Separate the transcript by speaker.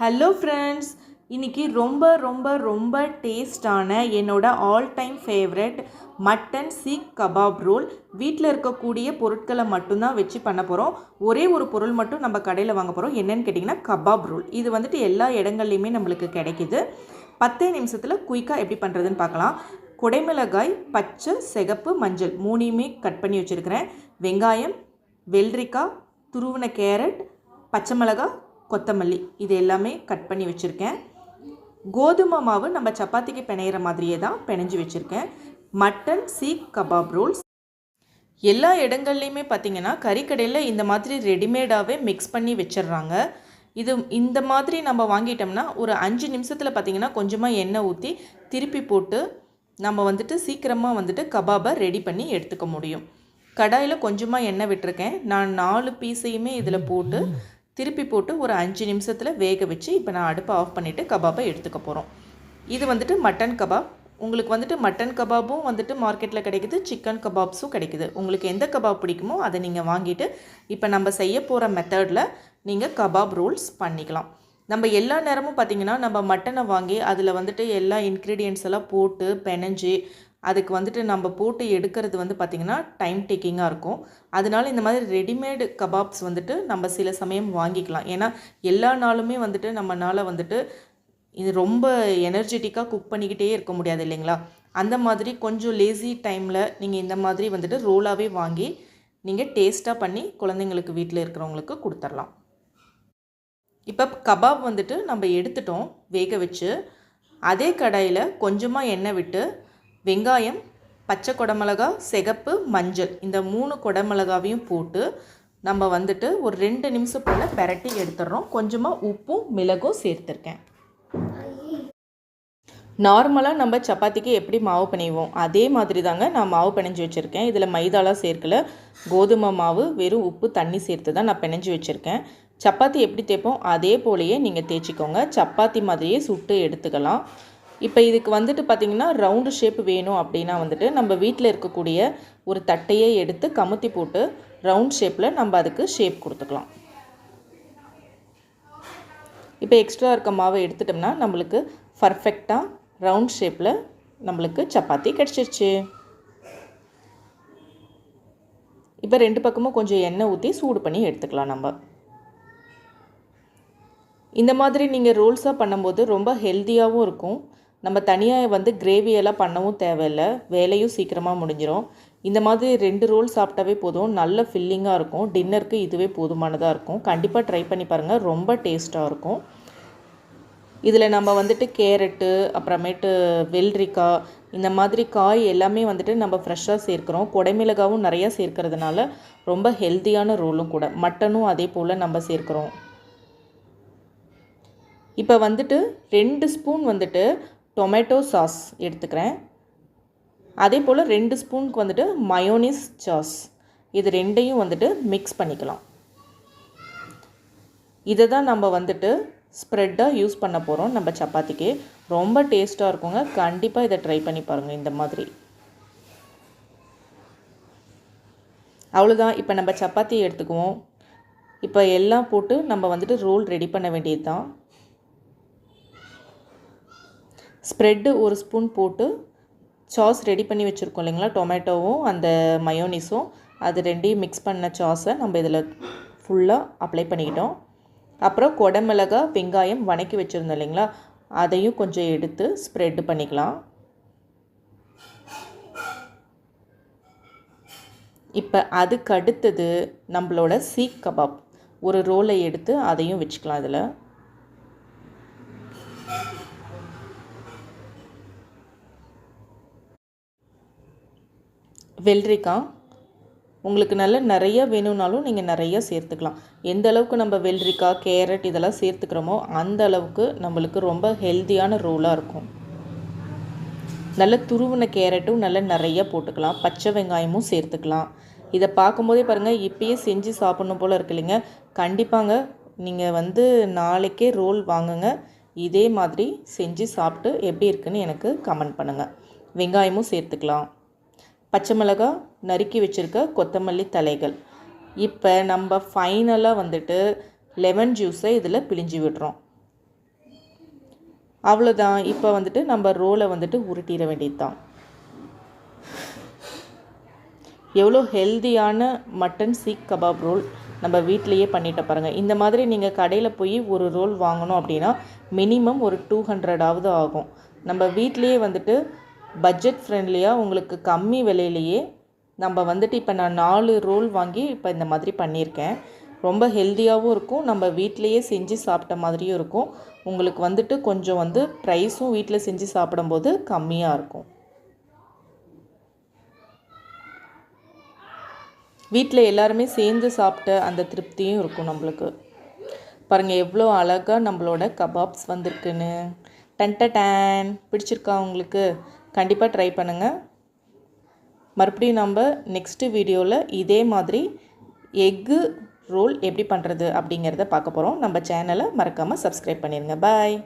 Speaker 1: Hello friends இன்னைக்கு ரொம்ப ரொம்ப ரொம்ப டேஸ்டான என்னோட all time favourite mutton seekh kebab roll வீட்டில் இருக்கக்கூடிய பொருட்களை மட்டும்தான் வச்சு பண்ண போகிறோம் ஒரே ஒரு பொருள் மட்டும் நம்ம கடையில் வாங்க போகிறோம் என்னென்னு கேட்டிங்கன்னா கபாப் ரோல் இது வந்துட்டு எல்லா இடங்கள்லையுமே நம்மளுக்கு கிடைக்கிது. பத்தே நிமிஷத்தில் குயிக்காக எப்படி பண்ணுறதுன்னு பார்க்கலாம். குடைமிளகாய் பச்சை சிகப்பு மஞ்சள் மூணையுமே கட் பண்ணி வச்சுருக்கிறேன். வெங்காயம் வெள்ளரிக்காய் துருவின கேரட் பச்சை மிளகாய் கொத்தமல்லி இது எல்லாமே கட் பண்ணி வச்சுருக்கேன். கோதுமை மாவு நம்ம சப்பாத்திக்கு பிணையிற மாதிரியே தான் பிணைஞ்சு வச்சுருக்கேன். Mutton seekh kebab rolls. எல்லா இடங்கள்லையுமே பார்த்தீங்கன்னா கறிக்கடையில் இந்த மாதிரி ரெடிமேடாகவே மிக்ஸ் பண்ணி வச்சிடுறாங்க இது இந்த மாதிரி நம்ம வாங்கிட்டோம்னா ஒரு அஞ்சு நிமிஷத்தில் பார்த்திங்கன்னா கொஞ்சமாக எண்ணெய் ஊற்றி திருப்பி போட்டு நம்ம வந்துட்டு சீக்கிரமாக வந்துட்டு கபாபை ரெடி பண்ணி எடுத்துக்க முடியும். கடாயில் கொஞ்சமாக எண்ணெய் விட்டுருக்கேன். நான் நாலு பீஸையுமே இதில் போட்டு திருப்பி போட்டு ஒரு அஞ்சு நிமிஷத்தில் வேக வச்சு இப்போ நான் அடுப்பை ஆஃப் பண்ணிவிட்டு கபாபை எடுத்துக்க போகிறோம் இது வந்துட்டு மட்டன் கபாப் உங்களுக்கு வந்துட்டு மட்டன் கபாபும் வந்துட்டு மார்க்கெட்டில் கிடைக்குது சிக்கன் கபாப்ஸும் கிடைக்குது. உங்களுக்கு எந்த கபாப் பிடிக்குமோ அதை நீங்கள் வாங்கிட்டு இப்போ நம்ம செய்ய போகிற மெத்தடில் நீங்கள் கபாப் ரோல்ஸ் பண்ணிக்கலாம். நம்ம எல்லா நேரமும் பார்த்திங்கன்னா நம்ம மட்டனை வாங்கி அதில் வந்துட்டு எல்லா இன்க்ரீடியன்ஸ் எல்லாம் போட்டு பெனஞ்சு அதுக்கு வந்துட்டு நம்ம போட்டு எடுக்கிறது வந்து பார்த்திங்கன்னா டைம் டேக்கிங்காக இருக்கும். அதனால இந்த மாதிரி ரெடிமேடு கபாப்ஸ் வந்துட்டு நம்ம சில சமயம் வாங்கிக்கலாம். ஏன்னா எல்லா நாளுமே வந்துட்டு நம்மனால் வந்துட்டு இது ரொம்ப எனர்ஜெட்டிக்காக குக் பண்ணிக்கிட்டே இருக்க முடியாது இல்லைங்களா? அந்த மாதிரி கொஞ்சம் லேசி டைமில் நீங்கள் இந்த மாதிரி வந்துட்டு ரோலாகவே வாங்கி நீங்கள் டேஸ்ட்டாக பண்ணி குழந்தைங்களுக்கு வீட்டில் இருக்கிறவங்களுக்கு கொடுத்துர்லாம். இப்போ கபாப் வந்துட்டு நம்ம எடுத்துட்டோம் வேக வச்சு. அதே கடாயில் கொஞ்சமாக எண்ணெய் விட்டு வெங்காயம் பச்சை குடமிளகா சிகப்பு மஞ்சள். இந்த மூணு குடமிளகாவையும் போட்டு நம்ம வந்துட்டு ஒரு ரெண்டு நிமிஷம் போல் பெரட்டி எடுத்துடுறோம். கொஞ்சமாக உப்பும் மிளகும் சேர்த்துருக்கேன். நார்மலாக நம்ம சப்பாத்திக்கு எப்படி மாவு பிணைவோம்? அதே மாதிரி தாங்க நான் மாவு பிணைஞ்சு வச்சுருக்கேன். இதில் மைதாலாம் சேர்க்கல. கோதுமை மாவு வெறும் உப்பு தண்ணி சேர்த்து தான் நான் பிணைஞ்சு வச்சுருக்கேன். சப்பாத்தி எப்படி தேய்ப்போம்? அதே போலையே நீங்கள் தேய்ச்சிக்கோங்க. சப்பாத்தி மாதிரியே சுட்டு எடுத்துக்கலாம். இப்போ இதுக்கு வந்துட்டு பார்த்திங்கன்னா ரவுண்டு ஷேப் வேணும் அப்படின்னா வந்துட்டு நம்ம வீட்டில் இருக்கக்கூடிய ஒரு தட்டையே எடுத்து கமுத்தி போட்டு ரவுண்ட் ஷேப்பில் நம்ம அதுக்கு ஷேப் கொடுத்துக்கலாம். இப்போ எக்ஸ்ட்ரா இருக்க மாவை எடுத்துட்டோம்னா நம்மளுக்கு பர்ஃபெக்டாக ரவுண்ட் ஷேப்பில் நம்மளுக்கு சப்பாத்தி கிடச்சிருச்சு. இப்போ ரெண்டு பக்கமும் கொஞ்சம் எண்ணெய் ஊற்றி சூடு பண்ணி எடுத்துக்கலாம் நம்ம. இந்த மாதிரி நீங்கள் ரோல்ஸாக பண்ணும்போது ரொம்ப ஹெல்த்தியாகவும் இருக்கும். நம்ம தனியாக வந்து கிரேவியெல்லாம் பண்ணவும் தேவையில்லை. வேலையும் சீக்கிரமாக முடிஞ்சிடும் இந்த மாதிரி ரெண்டு ரோல் சாப்பிட்டாவே போதும். நல்ல ஃபில்லிங்காக இருக்கும். டின்னருக்கு இதுவே போதுமானதாக இருக்கும். கண்டிப்பாக ட்ரை பண்ணி பாருங்கள் ரொம்ப டேஸ்ட்டாக இருக்கும். இதில் நம்ம வந்துட்டு கேரட்டு அப்புறமேட்டு வெள்ளரிக்காய் இந்த மாதிரி காய் எல்லாமே வந்துட்டு நம்ம ஃப்ரெஷ்ஷாக சேர்க்குறோம். குடைமிளகாவும் நிறையா சேர்க்கறதுனால ரொம்ப ஹெல்த்தியான ரோலும் கூட. மட்டனும் அதே போல் நம்ம சேர்க்குறோம். இப்போ வந்துட்டு ரெண்டு ஸ்பூன் வந்துட்டு டொமேட்டோ சாஸ் எடுத்துக்கிறேன். அதே போல் ரெண்டு ஸ்பூனுக்கு வந்துட்டு மயோனிஸ் சாஸ். இது ரெண்டையும் வந்துட்டு மிக்ஸ் பண்ணிக்கலாம். இதை தான் நம்ம வந்துட்டு ஸ்ப்ரெட்டாக யூஸ் பண்ண போகிறோம் நம்ம சப்பாத்திக்கு. ரொம்ப டேஸ்ட்டாக இருக்குங்க. கண்டிப்பாக இதை ட்ரை பண்ணி பாருங்கள் இந்த மாதிரி. அவ்வளோதான் இப்போ நம்ம சப்பாத்தி எடுத்துக்குவோம். இப்போ எல்லாம் போட்டு நம்ம வந்துட்டு ரோல் ரெடி பண்ண வேண்டியது தான் ஸ்ப்ரெட்டு ஒரு ஸ்பூன் போட்டு சாஸ் ரெடி பண்ணி வச்சுருக்கோம் இல்லைங்களா? டொமேட்டோவும் அந்த மயோனிஸும். அது ரெண்டையும் மிக்ஸ் பண்ண சாஸை நம்ம இதில் ஃபுல்லாக அப்ளை பண்ணிக்கிட்டோம். அப்புறம் குடமிளகா வெங்காயம் வணக்கி வச்சுருந்தோம் இல்லைங்களா? அதையும் கொஞ்சம் எடுத்து ஸ்ப்ரெட்டு பண்ணிக்கலாம். இப்போ அதுக்கு அடுத்தது நம்மளோட சீக் கபாப் ஒரு ரோலை எடுத்து அதையும் வச்சுக்கலாம் இதில். வெள்ளரிக்காய் உங்களுக்கு நல்ல நிறைய வேணும்னாலும் நீங்கள் நிறைய சேர்த்துக்கலாம். எந்த அளவுக்கு நம்ம வெள்ளரிக்காய் கேரட் இதெல்லாம் சேர்த்துக்கிறோமோ அந்த அளவுக்கு நம்மளுக்கு ரொம்ப ஹெல்த்தியான ரோலாக இருக்கும். நல்ல துருவின கேரட்டும் நல்ல நிறைய போட்டுக்கலாம். பச்சை வெங்காயமும் சேர்த்துக்கலாம். இதை பார்க்கும்போதே பாருங்கள் இப்பயே செஞ்சு சாப்பிட்ணும் போல் இருக்கு இல்லைங்க. கண்டிப்பாங்க நீங்கள் வந்து நாளைக்கே ரோல் வாங்குங்க. இதே மாதிரி செஞ்சு சாப்பிட்டு எப்படி இருக்குன்னு எனக்கு கமெண்ட் பண்ணுங்கள் வெங்காயமும் சேர்த்துக்கலாம். பச்சை மிளகாய் நறுக்கி வச்சுருக்க கொத்தமல்லி தலைகள். இப்போ நம்ம ஃபைனலாக வந்துட்டு லெமன் ஜூஸை இதில் பிழிஞ்சு விடுறோம். அவ்வளோதான் இப்போ வந்துட்டு நம்ம ரோலை வந்துட்டு உருட்டிட வேண்டியது தான் எவ்வளோ ஹெல்தியான மட்டன் சீக் கபாப் ரோல் நம்ம வீட்டிலையே பண்ணிட்ட பாருங்கள் இந்த மாதிரி நீங்கள் கடையில் போய் ஒரு ரோல் வாங்கணும் அப்படின்னா மினிமம் ஒரு டூ ஹண்ட்ரடாவது ஆகும். நம்ம வீட்லேயே வந்துட்டு பட்ஜெட் ஃப்ரெண்ட்லியாக உங்களுக்கு கம்மி விலையிலையே நம்ம வந்துட்டு இப்போ நான் நாலு ரோல் வாங்கி இப்போ இந்த மாதிரி பண்ணியிருக்கேன். ரொம்ப ஹெல்த்தியாகவும் இருக்கும். நம்ம வீட்டிலையே செஞ்சு சாப்பிட்ட மாதிரியும் இருக்கும். உங்களுக்கு வந்துட்டு கொஞ்சம் வந்து ப்ரைஸும் வீட்டில் செஞ்சு சாப்பிடும்போது கம்மியாக இருக்கும். வீட்டில் எல்லாருமே சேர்ந்து சாப்பிட்ட அந்த திருப்தியும் இருக்கும் நம்மளுக்கு. பாருங்கள் எவ்வளோ அழகாக நம்மளோட கபாப்ஸ் வந்திருக்குன்னு. டன்ட டேன். பிடிச்சிருக்கா உங்களுக்கு? கண்டிப்பாக ட்ரை பண்ணுங்கள் மறுபடியும் நம்ம நெக்ஸ்ட்டு வீடியோவில் இதே மாதிரி எக்கு ரோல் எப்படி பண்ணுறது அப்படிங்கிறத பார்க்க போகிறோம் நம்ம சேனலை மறக்காமல் சப்ஸ்கிரைப் பண்ணிடுங்க பாய்